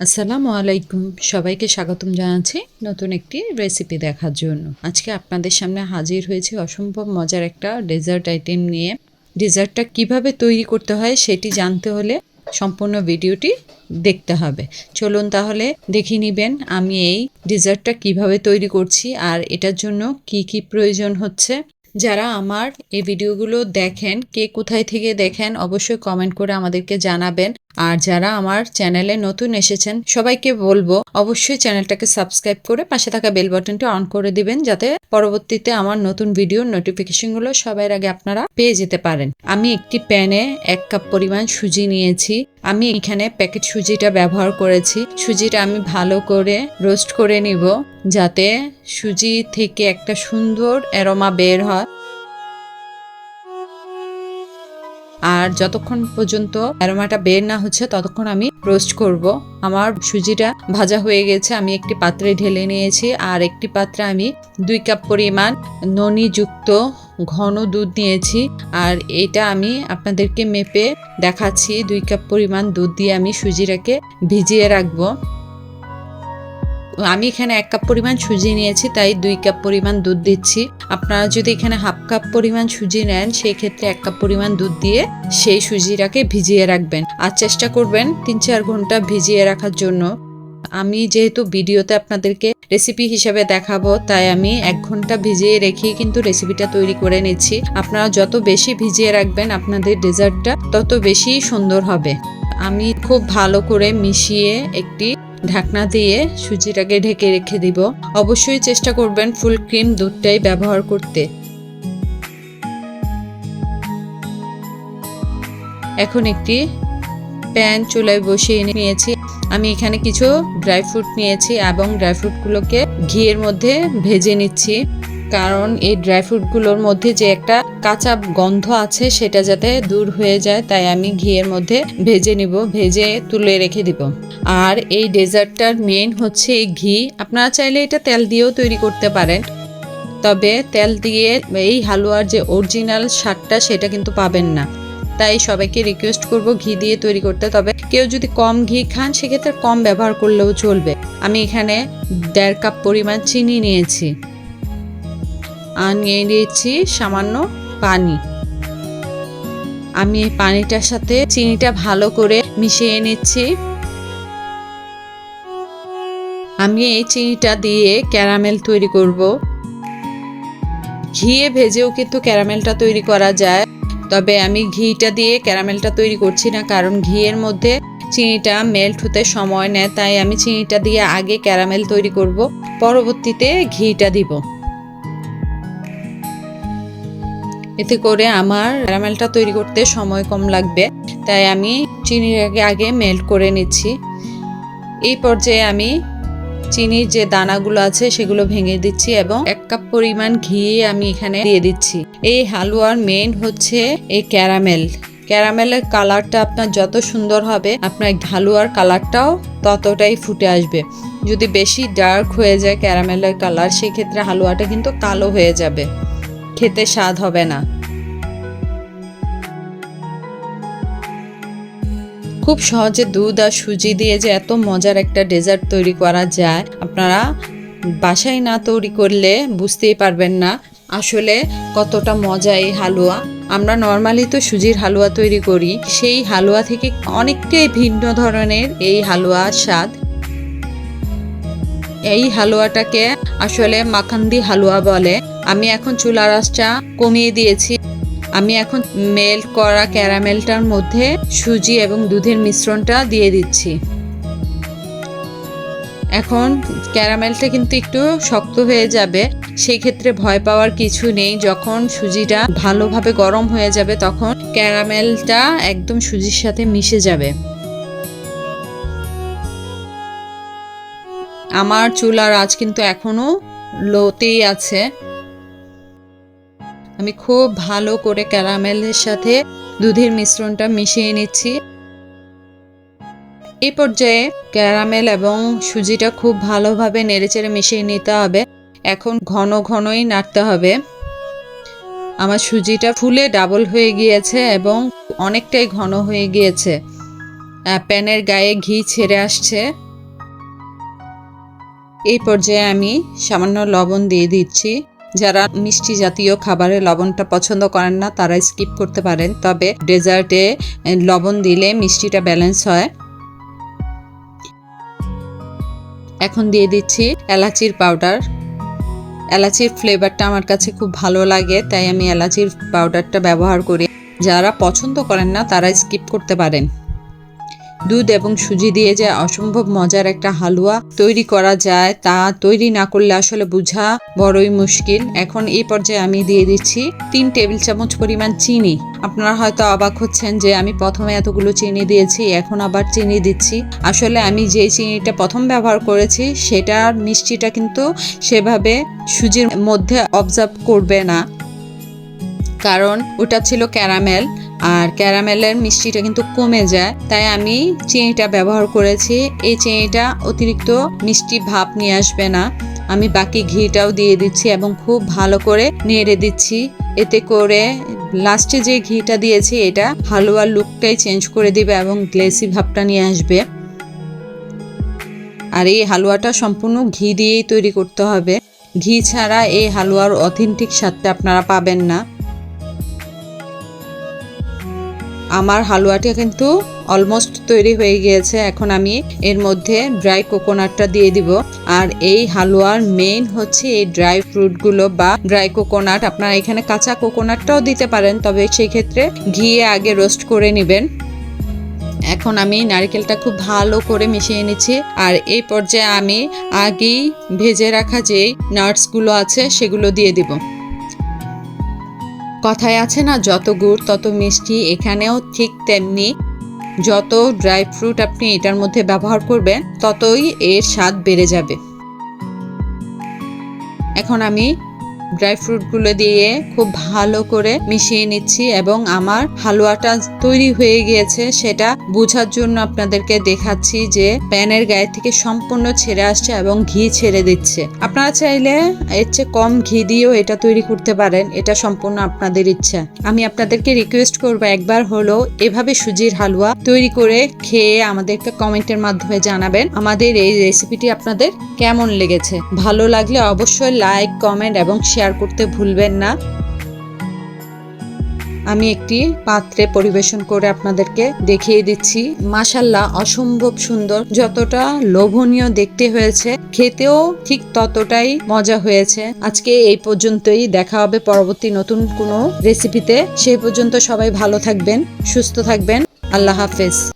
আসসালামু আলাইকুম। সবাইকে স্বাগতম জানাচ্ছি নতুন একটি রেসিপি দেখার জন্য। আজকে আপনাদের সামনে হাজির হয়েছে অসম্ভব মজার একটা ডেজার্ট আইটেম নিয়ে। ডেজার্টটা কীভাবে তৈরি করতে হয় সেটি জানতে হলে সম্পূর্ণ ভিডিওটি দেখতে হবে। চলুন তাহলে দেখে নেবেন, আমি এই ডেজার্টটা কীভাবে তৈরি করছি আর এটার জন্য কি কি প্রয়োজন হচ্ছে। যারা আমার এই ভিডিওগুলো দেখেন, কে কোথায় থেকে দেখেন, অবশ্যই কমেন্ট করে আমাদেরকে জানাবেন। আর যারা আমার চ্যানেলে নতুন এসেছেন, সবাইকে বলব অবশ্যই চ্যানেলটাকে সাবস্ক্রাইব করে পাশে থাকা বেল বাটনটা অন করে দিবেন, যাতে পরবর্তীতে আমার নতুন ভিডিওর নোটিফিকেশনগুলো সবার আগে আপনারা পেয়ে যেতে পারেন। আমি একটি প্যানে এক কাপ পরিমাণ সুজি নিয়েছি। আমি এখানে প্যাকেট সুজিটা ব্যবহার করেছি। সুজিটা আমি ভালো করে রোস্ট করে নিব, যাতে সুজি থেকে একটা সুন্দর অ্যারোমা বের হয়। আর যতক্ষণ পর্যন্ত অ্যারোমাটা বের না হচ্ছে, ততক্ষণ আমি রোস্ট করব। আমার সুজিটা ভাজা হয়ে গেছে, আমি একটি পাত্রে ঢেলে নিয়েছি আর একটি পাত্রে আমি দুই কাপ পরিমাণ ননিযুক্ত ঘন দুধ নিয়েছি আর এটা আমি আপনাদেরকে মেপে দেখাচ্ছি। দুই কাপ পরিমাণ দুধ দিয়ে আমি সুজিটাকে ভিজিয়ে রাখব। আমি এখানে এক কাপ পরিমাণ সুজি নিয়েছি, তাই দুই কাপ পরিমাণ দুধ দিচ্ছি। আপনারা যদি এখানে হাফ কাপ পরিমাণ সুজি নেন সেই ক্ষেত্রে এক কাপ পরিমাণ দুধ দিয়ে সেই সুজিটাকে ভিজিয়ে রাখবেন। আর চেষ্টা করবেন তিন চার ঘণ্টা ভিজিয়ে রাখার জন্য। আমি যেহেতু ভিডিওতে আপনাদেরকে রেসিপি হিসাবে দেখাবো, তাই আমি এক ঘণ্টা ভিজিয়ে রেখেই কিন্তু রেসিপিটা তৈরি করে নিচ্ছি। আপনারা যত বেশি ভিজিয়ে রাখবেন, আপনাদের ডেজার্টটা তত বেশি সুন্দর হবে। আমি খুব ভালো করে মিশিয়ে একটি ঢাকনা দিয়ে সুজিটাকে ঢেকে রেখে দিব। অবশ্যই চেষ্টা করবেন ফুল ক্রিম দুধটাই ব্যবহার করতে। এখন একটি প্যান চুলায় বসিয়ে নিয়েছি। আমি এখানে কিছু ড্রাই ফ্রুট নিয়েছি এবং ড্রাই ফ্রুটগুলোকে ঘিয়ের মধ্যে ভেজে নিচ্ছি। কারণ এই ড্রাই ফ্রুটগুলোর মধ্যে যে একটা কাঁচা গন্ধ আছে, সেটা যাতে দূর হয়ে যায়, তাই আমি ঘিয়ের মধ্যে ভেজে নিব, ভেজে তুলে রেখে দিব। আর এই ডেজার্টটার মেন হচ্ছে এই ঘি। আপনারা চাইলে এটা তেল দিয়েও তৈরি করতে পারেন। তবে তেল দিয়ে এই হালুয়ার যে অরিজিনাল স্বাদটা, সেটা কিন্তু পাবেন না। তাই সবাইকে রিকোয়েস্ট করব ঘি দিয়ে তৈরি করতে। তবে কেউ যদি কম ঘি খান, সেক্ষেত্রে কম ব্যবহার করলেও চলবে। আমি এখানে দেড় কাপ পরিমাণ চিনি নিয়েছি। আর নিয়ে নিয়েছি সামান্য পানি। আমি এই পানিটার সাথে চিনিটা ভালো করে মিশিয়ে নিচ্ছি। আমি এই চিনিটা দিয়ে ক্যারামেল তৈরি করব। ঘিয়ে ভেজেও কিন্তু ক্যারামেলটা তৈরি করা যায়, তবে আমি ঘিটা দিয়ে ক্যারামেলটা তৈরি করছি না, কারণ ঘিয়ের মধ্যে চিনিটা মেল্ট হতে সময় নেয়, তাই আমি চিনিটা দিয়ে আগে ক্যারামেল তৈরি করব। পরবর্তীতে ঘিটা দিব। এতে করে আমার ক্যারামেলটা তৈরি করতে সময় কম লাগবে। তাই আমি চিনির আগে মেল্ট করে নিচ্ছি। এই পর্যায়ে আমি চিনির যে দানাগুলো আছে সেগুলো ভেঙে দিচ্ছি এবং এক কাপ পরিমাণ ঘি আমি এখানে দিয়ে দিচ্ছি। এই হালুয়ার মেইন হচ্ছে এই ক্যারামেল। ক্যারামেলের কালারটা আপনার যত সুন্দর হবে, আপনার হালুয়ার কালারটাও ততটাই ফুটে আসবে। যদি বেশি ডার্ক হয়ে যায় ক্যারামেলের কালার, সেক্ষেত্রে হালুয়াটা কিন্তু কালো হয়ে যাবে। খেতে স্বাদ হবে না। খুব সহজে দুধ আর সুজি দিয়ে যে এত মজার একটা ডেজার্ট তৈরি করা যায়, আপনারা বাসায় না তৈরি করলে বুঝতেই পারবেন না আসলে কতটা মজা এই হালুয়া। আমরা নর্মালি তো সুজির হালুয়া তৈরি করি, সেই হালুয়া থেকে অনেকটাই ভিন্ন ধরনের এই হালুয়ার স্বাদ। এই হালুয়াটাকে আসলে মাখান্দি হালুয়া বলে। আমি এখন চুলার আঁচটা কমিয়ে দিয়েছি। আমি এখন মেল্ট করা ক্যারামেলটার মধ্যে সুজি এবং দুধের মিশ্রণটা দিয়ে দিচ্ছি। এখন ক্যারামেলটা কিন্তু একটু শক্ত হয়ে যাবে। সেই ক্ষেত্রে ভয় পাওয়ার কিছু নেই। যখন সুজিটা ভালোভাবে গরম হয়ে যাবে, তখন ক্যারামেলটা একদম সুজির সাথে মিশে যাবে। আমার চুলার আজ কিন্তু এখনও লোতেই আছে। আমি খুব ভালো করে ক্যারামেলের সাথে দুধের মিশ্রণটা মিশিয়ে নিচ্ছি। এই পর্যায়ে ক্যারামেল এবং সুজিটা খুব ভালোভাবে নেড়েচেড়ে মিশিয়ে নিতে হবে। এখন ঘন ঘনই নাড়তে হবে। আমার সুজিটা ফুলে ডাবল হয়ে গিয়েছে এবং অনেকটাই ঘন হয়ে গিয়েছে। প্যানের গায়ে ঘি ছেড়ে আসছে। এই পর্যায়ে আমি সামান্য লবণ দিয়ে দিচ্ছি। যারা মিষ্টি জাতীয় খাবারে লবণটা পছন্দ করেন না, তারা স্কিপ করতে পারেন। তবে ডেজার্টে লবণ দিলে মিষ্টিটা ব্যালেন্স হয়। এখন দিয়ে দিচ্ছি এলাচির পাউডার। এলাচির ফ্লেভারটা আমার কাছে খুব ভালো লাগে, তাই আমি এলাচির পাউডারটা ব্যবহার করি। যারা পছন্দ করেন না, তারা স্কিপ করতে পারেন। দুধ এবং সুজি দিয়ে যে অসম্ভব মজার একটা হালুয়া তৈরি করা যায়, তা তৈরি না করলে আসলে বোঝা বড়ই মুশকিল। এখন এই পর্যায়ে আমি দিয়ে দিচ্ছি তিন টেবিল চামচ পরিমাণ চিনি। আপনারা হয়তো অবাক হচ্ছেন যে আমি প্রথমে এতগুলো চিনি দিয়েছি, এখন আবার চিনি দিচ্ছি। আসলে আমি যে চিনিটা প্রথম ব্যবহার করেছি, সেটার মিষ্টিটা কিন্তু সেভাবে সুজির মধ্যে অবজার্ভ করবে না। কারণ ওটা ছিল ক্যারামেল আর ক্যারামেলের মিষ্টিটা কিন্তু কমে যায়। তাই আমি চিনিটা ব্যবহার করেছি। এই চিনিটা অতিরিক্ত মিষ্টি ভাব নিয়ে আসবে না। আমি বাকি ঘিটাও দিয়ে দিচ্ছি এবং খুব ভালো করে নেড়ে দিচ্ছি। এতে করে লাস্টে যে ঘিটা দিয়েছি, এটা হালুয়ার লুকটাই চেঞ্জ করে দিবে এবং গ্লেসি ভাবটা নিয়ে আসবে। আর এই হালুয়াটা সম্পূর্ণ ঘি দিয়েই তৈরি করতে হবে। ঘি ছাড়া এই হালুয়ার অথেন্টিক স্বাদটা আপনারা পাবেন না। আমার হালুয়াটা কিন্তু অলমোস্ট তৈরি হয়ে গিয়েছে। এখন আমি এর মধ্যে ড্রাই কোকোনাটটা দিয়ে দিব। আর এই হালুয়ার মেইন হচ্ছে এই ড্রাই ফ্রুটগুলো বা ড্রাই কোকোনাট আপনারা এখানে কাঁচা কোকোনাটটাও দিতে পারেন, তবে সেই ক্ষেত্রে ঘিয়ে আগে রোস্ট করে নেবেন। এখন আমি নারকেলটা খুব ভালো করে মিশিয়ে নিচ্ছি। আর এই পর্যায়ে আমি আগেই ভেজে রাখা যেই নাটসগুলো আছে, সেগুলো দিয়ে দিব। কথায় আছে না, যত গুড়, তত মিষ্টি। এখানেও ঠিক তেমনি যত ড্রাই ফ্রুট আপনি এটার মধ্যে ব্যবহার করবেন, ততই এর স্বাদ বেড়ে যাবে। এখন আমি ড্রাই ফ্রুটগুলো দিয়ে খুব ভালো করে মিশিয়ে নিচ্ছি এবং আমার হালুয়াটা তৈরি হয়ে গিয়েছে সেটা বোঝার জন্য আপনাদেরকে দেখাচ্ছি যে প্যানের গায়ে থেকে সম্পূর্ণ ছেড়ে আসছে এবং ঘি ছেড়ে দিচ্ছে। আপনারা চাইলে এর চেয়ে কম ঘি দিয়েও এটা তৈরি করতে পারেন, এটা সম্পূর্ণ আপনাদের ইচ্ছা। আমি আপনাদেরকে রিকোয়েস্ট করব একবার হলো এভাবে সুজির হালুয়া তৈরি করে খেয়ে আমাদেরকে কমেন্টের মাধ্যমে জানাবেন আমাদের এই রেসিপিটি আপনাদের কেমন লেগেছে। ভালো লাগলে অবশ্যই লাইক কমেন্ট এবং শেয়ার করতে ভুলবেন না। আমি একটি পাত্রে পরিবেশন করে আপনাদেরকে দেখিয়ে দিচ্ছি। মাসাল্লাহ অসম্ভব সুন্দর। যতটা লোভনীয় দেখতে হয়েছে, খেতেও ঠিক ততটাই মজা হয়েছে। আজকে এই পর্যন্তই, দেখা হবে পরবর্তী নতুন কোনো রেসিপিতে সেই পর্যন্ত সবাই ভালো থাকবেন, সুস্থ থাকবেন। আল্লাহ হাফেজ।